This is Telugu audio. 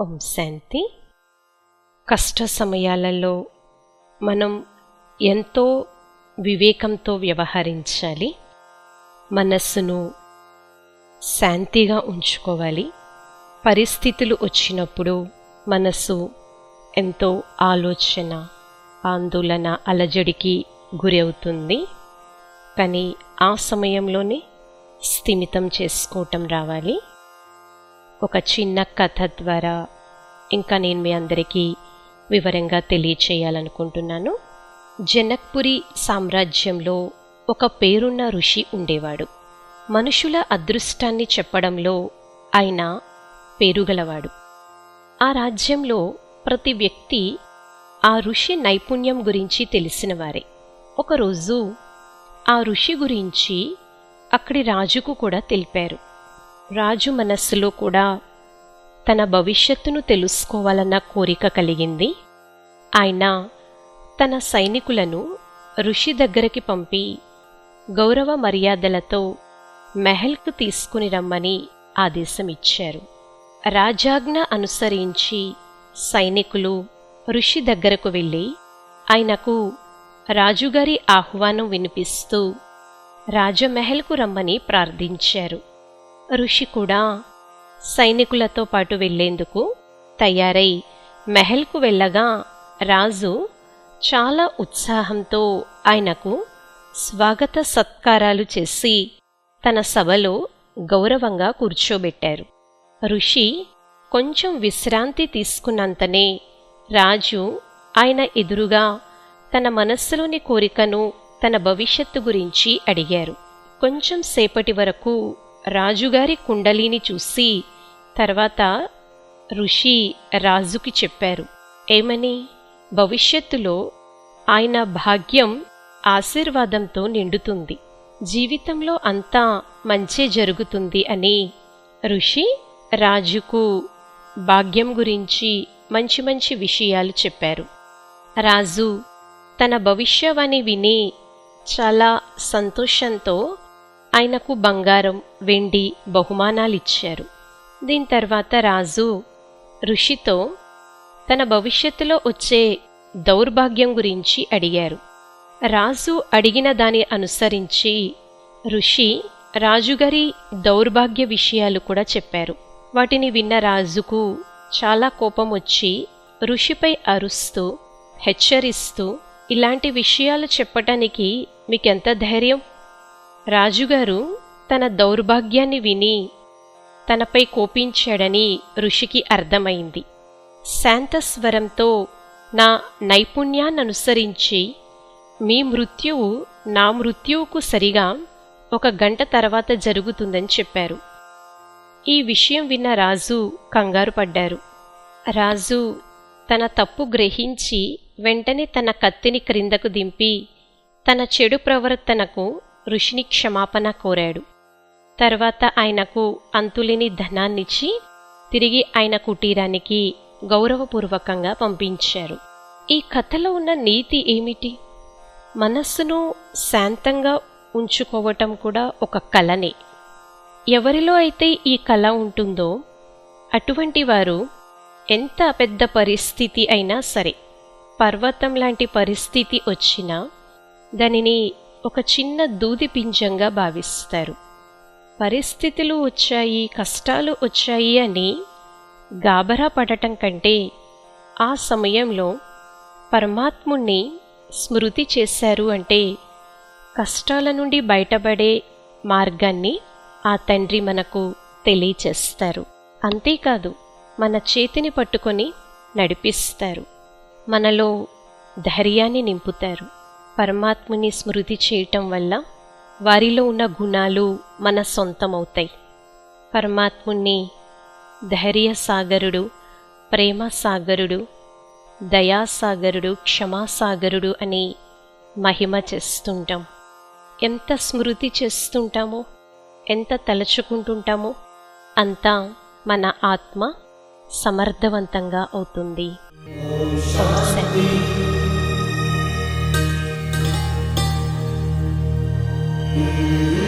ఓం శాంతి. కష్ట సమయాలలో మనం ఎంతో వివేకంతో వ్యవహరించాలి. మనస్సును శాంతిగా ఉంచుకోవాలి. పరిస్థితులు వచ్చినప్పుడు మనసు ఎంతో ఆలోచన ఆందోళన అలజడికి గురి అవుతుంది కానీ ఆ సమయంలోనే స్థిమితం చేసుకోవటం రావాలి. ఒక చిన్న కథ ద్వారా ఇంకా నేను మీ అందరికీ వివరంగా తెలియచేయాలనుకుంటున్నాను. జనక్పురి సామ్రాజ్యంలో ఒక పేరున్న ఋషి ఉండేవాడు. మనుషుల అదృష్టాన్ని చెప్పడంలో ఆయన పేరుగలవాడు. ఆ రాజ్యంలో ప్రతి వ్యక్తి ఆ ఋషి నైపుణ్యం గురించి తెలిసినవారే. ఒకరోజు ఆ ఋషి గురించి అక్కడి రాజుకు కూడా తెలిపారు. రాజు మనస్సులో కూడా తన భవిష్యత్తును తెలుసుకోవాలన్న కోరిక కలిగింది. ఆయన తన సైనికులను ఋషి దగ్గరికి పంపి గౌరవ మర్యాదలతో మెహల్కు తీసుకుని రమ్మని ఆదేశమిచ్చారు. రాజాజ్ఞ అనుసరించి సైనికులు ఋషి దగ్గరకు వెళ్ళి ఆయనకు రాజుగారి ఆహ్వానం వినిపిస్తూ రాజమహల్కు రమ్మని ప్రార్థించారు. ఋషి కూడా సైనికులతో పాటు వెళ్ళేందుకు తయారై మెహల్కు వెళ్ళగా రాజు చాలా ఉత్సాహంతో ఆయనకు స్వాగత సత్కారాలు చేసి తన సభలో గౌరవంగా కూర్చోబెట్టారు. ఋషి కొంచెం విశ్రాంతి తీసుకున్నంతనే రాజు ఆయన ఎదురుగా తన మనస్సులోని కోరికను తన భవిష్యత్తు గురించి అడిగారు. కొంచెం సేపటి వరకు రాజుగారి కుండలిని చూసి తర్వాత ఋషి రాజుకి చెప్పారు ఏమని? భవిష్యత్తులో ఆయన భాగ్యం ఆశీర్వాదంతో నిండుతుంది. జీవితంలో అంతా మంచే జరుగుతుంది అని ఋషి రాజుకు భాగ్యం గురించి మంచి మంచి విషయాలు చెప్పారు. రాజు తన భవిష్యవాణి విని చాలా సంతోషంతో ఆయనకు బంగారం వెండి బహుమానాలిచ్చారు. దీని తర్వాత రాజు ఋషితో తన భవిష్యత్తులో వచ్చే దౌర్భాగ్యం గురించి అడిగారు. రాజు అడిగిన దాని అనుసరించి ఋషి రాజుగారి దౌర్భాగ్య విషయాలు కూడా చెప్పారు. వాటిని విన్న రాజుకు చాలా కోపం వచ్చి ఋషిపై అరుస్తూ హెచ్చరిస్తూ ఇలాంటి విషయాలు చెప్పటానికి మీకెంత ధైర్యం? రాజుగారు తన దౌర్భాగ్యాన్ని విని తనపై కోపించాడని ఋషికి అర్థమైంది. శాంతస్వరంతో నా నైపుణ్యాన్ననుసరించి మీ మృత్యువు నా మృత్యువుకు సరిగా ఒక గంట తర్వాత జరుగుతుందని చెప్పారు. ఈ విషయం విన్న రాజు కంగారు పడ్డారు. రాజు తన తప్పు గ్రహించి వెంటనే తన కత్తిని క్రిందకు దింపి తన చెడు ప్రవర్తనకు ఋషిని క్షమాపణ కోరాడు. తర్వాత ఆయనకు అంతులేని ధనాన్నిచ్చి తిరిగి ఆయన కుటీరానికి గౌరవపూర్వకంగా పంపించారు. ఈ కథలో ఉన్న నీతి ఏమిటి? మనస్సును శాంతంగా ఉంచుకోవటం కూడా ఒక కళనే. ఎవరిలో అయితే ఈ కళ ఉంటుందో అటువంటి వారు ఎంత పెద్ద పరిస్థితి అయినా సరే పర్వతం లాంటి పరిస్థితి వచ్చినా దానిని ఒక చిన్న దూది పింజంగా భావిస్తారు. పరిస్థితులు వచ్చాయి కష్టాలు వచ్చాయి అని గాబరా పడటం కంటే ఆ సమయంలో పరమాత్ముణ్ణి స్మృతి చేశారు అంటే కష్టాల నుండి బయటపడే మార్గాన్ని ఆ తండ్రి మనకు తెలియచేస్తారు. అంతేకాదు మన చేతిని పట్టుకొని నడిపిస్తారు. మనలో ధైర్యాన్ని నింపుతారు. పరమాత్ముని స్మృతి చేయటం వల్ల వారిలో ఉన్న గుణాలు మన సొంతమవుతాయి. పరమాత్ముని ధైర్యసాగరుడు ప్రేమసాగరుడు ప్రేమ సాగరుడు దయాసాగరుడు క్షమాసాగరుడు అని మహిమ చేస్తుంటాం. ఎంత స్మృతి చేస్తుంటామో ఎంత తలచుకుంటుంటామో అంతా మన ఆత్మ సమర్థవంతంగా అవుతుంది. you.